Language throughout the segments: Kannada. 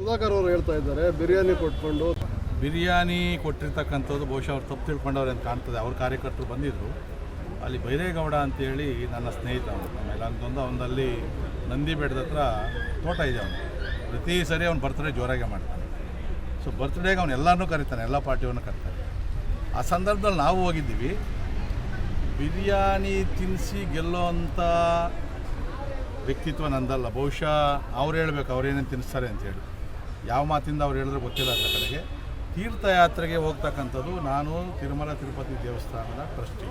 ಸುಧಾಕರ್ ಅವರು ಹೇಳ್ತಾ ಇದ್ದಾರೆ, ಬಿರಿಯಾನಿ ಕೊಟ್ಕೊಂಡು ಬಿರಿಯಾನಿ ಕೊಟ್ಟಿರ್ತಕ್ಕಂಥದ್ದು ಬಹುಶಃ ಅವ್ರು ತಪ್ಪು ತಿಳ್ಕೊಂಡವ್ರು ಅಂತ ಕಾಣ್ತದೆ. ಅವ್ರ ಕಾರ್ಯಕರ್ತರು ಬಂದಿದ್ದರು ಅಲ್ಲಿ ಬೈರೇಗೌಡ ಅಂತೇಳಿ ನನ್ನ ಸ್ನೇಹಿತ ಆಮೇಲೆ ಅಂತಂದು ಅವನಲ್ಲಿ ನಂದಿ ಬೆಟ್ಟದ ಹತ್ರ ತೋಟ ಇದೆ ಅವನು. ಪ್ರತಿ ಸರಿ ಅವ್ನು ಬರ್ತ್ಡೇ ಜೋರಾಗೆ ಮಾಡ್ತಾನೆ. ಸೊ ಬರ್ತ್ಡೇಗೆ ಅವ್ನು ಎಲ್ಲರನ್ನೂ ಕರೀತಾನೆ, ಎಲ್ಲ ಪಾರ್ಟಿಯವನ್ನು ಕರೀತಾನೆ. ಆ ಸಂದರ್ಭದಲ್ಲಿ ನಾವು ಹೋಗಿದ್ದೀವಿ. ಬಿರಿಯಾನಿ ತಿನ್ನಿಸಿ ಗೆಲ್ಲೋವಂಥ ವ್ಯಕ್ತಿತ್ವ ನಂದಲ್ಲ. ಬಹುಶಃ ಅವ್ರು ಹೇಳ್ಬೇಕು ಅವ್ರೇನೇನು ತಿನ್ನಿಸ್ತಾರೆ ಅಂತೇಳಿ ಯಾವ ಮಾತಿಂದ ಅವ್ರು ಹೇಳಿದ್ರೆ ಗೊತ್ತಿಲ್ಲ ಅಂತ ಕಡೆಗೆ. ತೀರ್ಥಯಾತ್ರೆಗೆ ಹೋಗ್ತಕ್ಕಂಥದ್ದು ನಾನು ತಿರುಮಲ ತಿರುಪತಿ ದೇವಸ್ಥಾನದ ಟ್ರಸ್ಟಿ.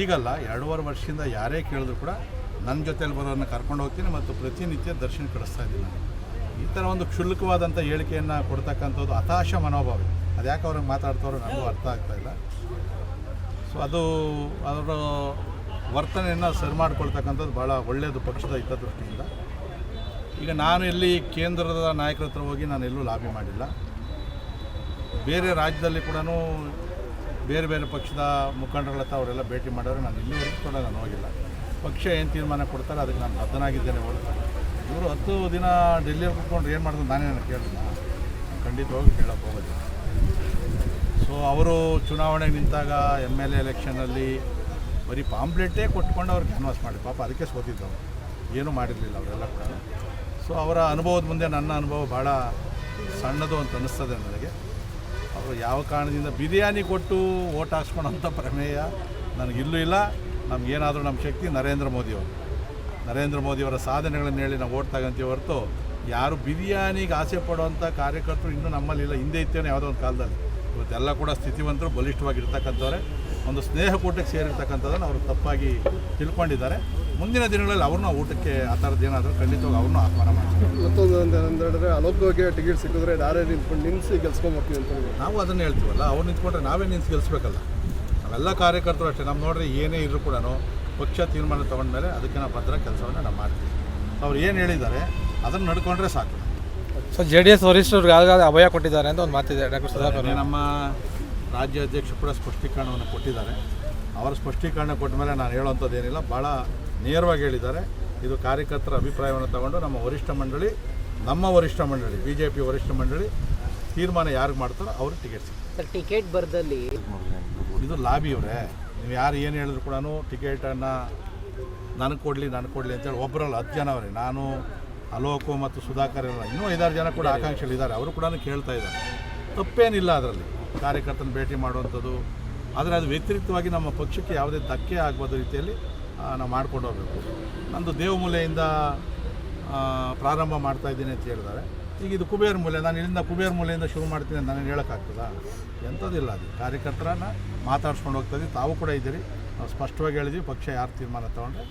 ಈಗಲ್ಲ ಎರಡೂವರೆ ವರ್ಷದಿಂದ ಯಾರೇ ಕೇಳಿದ್ರು ಕೂಡ ನನ್ನ ಜೊತೆಯಲ್ಲಿ ಬರೋರನ್ನ ಕರ್ಕೊಂಡು ಹೋಗ್ತೀನಿ ಮತ್ತು ಪ್ರತಿನಿತ್ಯ ದರ್ಶನ ಕಳಿಸ್ತಾ ಇದ್ದೀನಿ ಈ ಥರ ಒಂದು ಕ್ಷುಲ್ಲಕವಾದಂಥ ಹೇಳಿಕೆಯನ್ನು ಕೊಡ್ತಕ್ಕಂಥದ್ದು ಹತಾಶ ಮನೋಭಾವ. ಅದು ಯಾಕೆ ಅವ್ರಿಗೆ ಮಾತಾಡ್ತಾರೋ ನನಗೂ ಅರ್ಥ ಆಗ್ತಾ ಇಲ್ಲ. ಸೊ ಅದು ಅದರ ವರ್ತನೆಯನ್ನು ಸರಿ ಮಾಡ್ಕೊಳ್ತಕ್ಕಂಥದ್ದು ಭಾಳ ಒಳ್ಳೆಯದು ಪಕ್ಷದ ಹಿತದೃಷ್ಟಿಯಿಂದ. ಈಗ ನಾನು ಎಲ್ಲಿ ಕೇಂದ್ರದ ನಾಯಕರ ಹತ್ರ ಹೋಗಿ ನಾನು ಎಲ್ಲೂ ಲಾಬಿ ಮಾಡಿಲ್ಲ. ಬೇರೆ ರಾಜ್ಯದಲ್ಲಿ ಕೂಡ ಬೇರೆ ಬೇರೆ ಪಕ್ಷದ ಮುಖಂಡರಲ್ಲ ಹತ್ರ ಅವರೆಲ್ಲ ಭೇಟಿ ಮಾಡೋರು ನಾನು ಇಲ್ಲಿವರೆಗೂ ಕೂಡ ನಾನು ಹೋಗಿಲ್ಲ. ಪಕ್ಷ ಏನು ತೀರ್ಮಾನ ಕೊಡ್ತಾರೆ ಅದಕ್ಕೆ ನಾನು ಬದ್ಧನಾಗಿದ್ದೇನೆ ಹೊರತು. ಇವರು ಹತ್ತು ದಿನ ಡೆಲ್ಲಿಯಲ್ಲಿ ಕೂತ್ಕೊಂಡು ಏನು ಮಾಡಿದ್ರು ನಾನೇ ನಾನು ಕೇಳಿಲ್ಲ ಖಂಡಿತವಾಗಿ ಕೇಳೋಕ್ಕೆ ಹೋಗೋದು ಸೊ ಅವರು ಚುನಾವಣೆಗೆ ನಿಂತಾಗ ಎಂ ಎಲ್ ಎ ಎಲೆಕ್ಷನಲ್ಲಿ ಬರೀ ಪಾಂಪ್ಲೆಟೇ ಕೊಟ್ಕೊಂಡು ಅವ್ರು ಕ್ಯಾನ್ವಾಸ್ ಮಾಡಿ. ಪಾಪ ಅದಕ್ಕೆ ಸೋತಿದ್ದವು ಏನೂ ಮಾಡಿರಲಿಲ್ಲ ಅವರೆಲ್ಲ ಕೂಡ ಸೊ ಅವರ ಅನುಭವದ ಮುಂದೆ ನನ್ನ ಅನುಭವ ಭಾಳ ಸಣ್ಣದು ಅಂತ ಅನ್ನಿಸ್ತದೆ ನನಗೆ. ಅವರು ಯಾವ ಕಾರಣದಿಂದ ಬಿರಿಯಾನಿ ಕೊಟ್ಟು ಓಟ್ ಹಾಕ್ಸ್ಕೊಳೋಂಥ ಪ್ರಮೇಯ ನನಗಿಲ್ಲೂ ಇಲ್ಲ ನಮಗೇನಾದರೂ ನಮ್ಮ ಶಕ್ತಿ ನರೇಂದ್ರ ಮೋದಿಯವರು ನರೇಂದ್ರ ಮೋದಿಯವರ ಸಾಧನೆಗಳನ್ನು ಹೇಳಿ ನಾವು ಓಟ್ ತಗೊಂತೀವಿ ಹೊರತು ಯಾರು ಬಿರಿಯಾನಿಗೆ ಆಸೆ ಪಡುವಂಥ ಕಾರ್ಯಕರ್ತರು ಇನ್ನೂ ನಮ್ಮಲ್ಲಿಲ್ಲ ಹಿಂದೆ ಇತ್ತೇನೋ ಯಾವುದೋ ಒಂದು ಕಾಲದಲ್ಲಿ. ಇವತ್ತೆಲ್ಲ ಕೂಡ ಸ್ಥಿತಿವಂತರು ಬಲಿಷ್ಠವಾಗಿರ್ತಕ್ಕಂಥವ್ರೆ. ಒಂದು ಸ್ನೇಹಕೂಟಕ್ಕೆ ಸೇರಿರ್ತಕ್ಕಂಥದ್ದನ್ನು ಅವರು ತಪ್ಪಾಗಿ ತಿಳ್ಕೊಂಡಿದ್ದಾರೆ. ಮುಂದಿನ ದಿನಗಳಲ್ಲಿ ಅವ್ರನ್ನ ಊಟಕ್ಕೆ ಆ ಥರದ್ದು ಏನಾದರೂ ಖಂಡಿತವಾಗಿ ಅವ್ರನ್ನೂ ಆಹ್ವಾನ ಮಾಡ್ತೀವಿ. ಮತ್ತೊಂದು ಅಲೋಕ್ಗೆ ಟಿಕೆಟ್ ಸಿಕ್ಕಿದ್ರೆ ನಾರೇ ನಿಂತ್ಕೊಂಡು ನಿಲ್ಲಿಸಿ ಗೆಲ್ಸ್ಕೊಂಡ್ಬರ್ತೀವಿ ಅಂತ ಹೇಳಿ ನಾವು ಅದನ್ನು ಹೇಳ್ತೀವಲ್ಲ ಅವ್ರು ನಿಂತ್ಕೊಂಡ್ರೆ ನಾವೇ ನಿಂತು ಗೆಲ್ಸ್ಬೇಕಲ್ಲ. ನಾವೆಲ್ಲ ಕಾರ್ಯಕರ್ತರು ಅಷ್ಟೇ ನಮ್ಮ ನೋಡ್ರಿ ಏನೇ ಇದ್ರೂ ಕೂಡ ಪಕ್ಷ ತೀರ್ಮಾನ ತೊಗೊಂಡ್ಮೇಲೆ ಅದಕ್ಕೆ ನಾವು ಭದ್ರ ಕೆಲಸವನ್ನು ನಾವು ಮಾಡ್ತೀವಿ. ಅವ್ರು ಏನು ಹೇಳಿದ್ದಾರೆ ಅದನ್ನು ನಡ್ಕೊಂಡ್ರೆ ಸಾಕು. ಸೊ ಜೆ ಡಿ ಎಸ್ ವರಿಷ್ಠರು ಯಾವಾಗ ಅಭಯ ಕೊಟ್ಟಿದ್ದಾರೆ ಅಂತ ಒಂದು ಮಾತಿದೆ ಡಾಕ್ಟರ್ ಸುಧಾಕರ್ ನಮ್ಮ ರಾಜ್ಯ ಅಧ್ಯಕ್ಷರು ಕೂಡ ಸ್ಪಷ್ಟೀಕರಣವನ್ನು ಕೊಟ್ಟಿದ್ದಾರೆ. ಅವರ ಸ್ಪಷ್ಟೀಕರಣ ಕೊಟ್ಟ ಮೇಲೆ ನಾನು ಹೇಳೋವಂಥದ್ದು ಏನಿಲ್ಲ ಭಾಳ ನೇರವಾಗಿ ಹೇಳಿದ್ದಾರೆ ಇದು ಕಾರ್ಯಕರ್ತರ ಅಭಿಪ್ರಾಯವನ್ನು ತಗೊಂಡು ನಮ್ಮ ವರಿಷ್ಠ ಮಂಡಳಿ ನಮ್ಮ ವರಿಷ್ಠ ಮಂಡಳಿ ಬಿ ಜೆ ಪಿ ವರಿಷ್ಠ ಮಂಡಳಿ ತೀರ್ಮಾನ ಯಾರು ಮಾಡ್ತಾರೋ ಅವರು ಟಿಕೆಟ್ ಸಿಗ್ತಾರೆ. ಟಿಕೆಟ್ ಬರದಲ್ಲಿ ಇದು ಲಾಬಿ ಅವರೇ. ನೀವು ಯಾರು ಏನು ಹೇಳಿದ್ರು ಕೂಡ ಟಿಕೆಟನ್ನು ನನಗೆ ಕೊಡಲಿ ನನಗೆ ಕೊಡಲಿ ಅಂತೇಳಿ ಒಬ್ಬರಲ್ಲ ಹತ್ತು ಜನ ಅವರೇ. ನಾನು ಅಲೋಕು ಮತ್ತು ಸುಧಾಕರ್ ಎಲ್ಲ ಇನ್ನೂ ಐದಾರು ಜನ ಕೂಡ ಆಕಾಂಕ್ಷಿಗಳಿದ್ದಾರೆ ಅವರು ಕೂಡ ಕೇಳ್ತಾ ಇದ್ದಾರೆ. ತಪ್ಪೇನಿಲ್ಲ ಅದರಲ್ಲಿ. ಕಾರ್ಯಕರ್ತನ ಭೇಟಿ ಮಾಡುವಂಥದ್ದು. ಆದರೆ ಅದು ವ್ಯತಿರಿಕ್ತವಾಗಿ ನಮ್ಮ ಪಕ್ಷಕ್ಕೆ ಯಾವುದೇ ಧಕ್ಕೆ ಆಗಬಾರ್ದು ರೀತಿಯಲ್ಲಿ ನಾವು ಮಾಡ್ಕೊಂಡು ಹೋಗಬೇಕು. ನಂದು ದೇವಮೂಲೆಯಿಂದ ಪ್ರಾರಂಭ ಮಾಡ್ತಾ ಇದ್ದೀನಿ ಅಂತ ಹೇಳಿದ್ದಾರೆ. ಈಗ ಇದು ಕುಬೇರ ಮೂಲೆ, ನಾನು ಇಲ್ಲಿಂದ ಕುಬೇರ ಮೂಲೆಯಿಂದ ಶುರು ಮಾಡ್ತೀನಿ ಅಂತ ನನಗೆ ಹೇಳೋಕ್ಕಾಗ್ತದಾ? ಎಂಥದ್ದಿಲ್ಲ ಅದು. ಕಾರ್ಯಕರ್ತರನ್ನ ಮಾತಾಡ್ಸ್ಕೊಂಡು ಹೋಗ್ತಾ ಇದ್ದೀವಿ. ತಾವು ಕೂಡ ಇದ್ದೀರಿ. ನಾವು ಸ್ಪಷ್ಟವಾಗಿ ಹೇಳಿದ್ವಿ ಪಕ್ಷ ಯಾರು ತೀರ್ಮಾನ ತೊಗೊಂಡ್ರೆ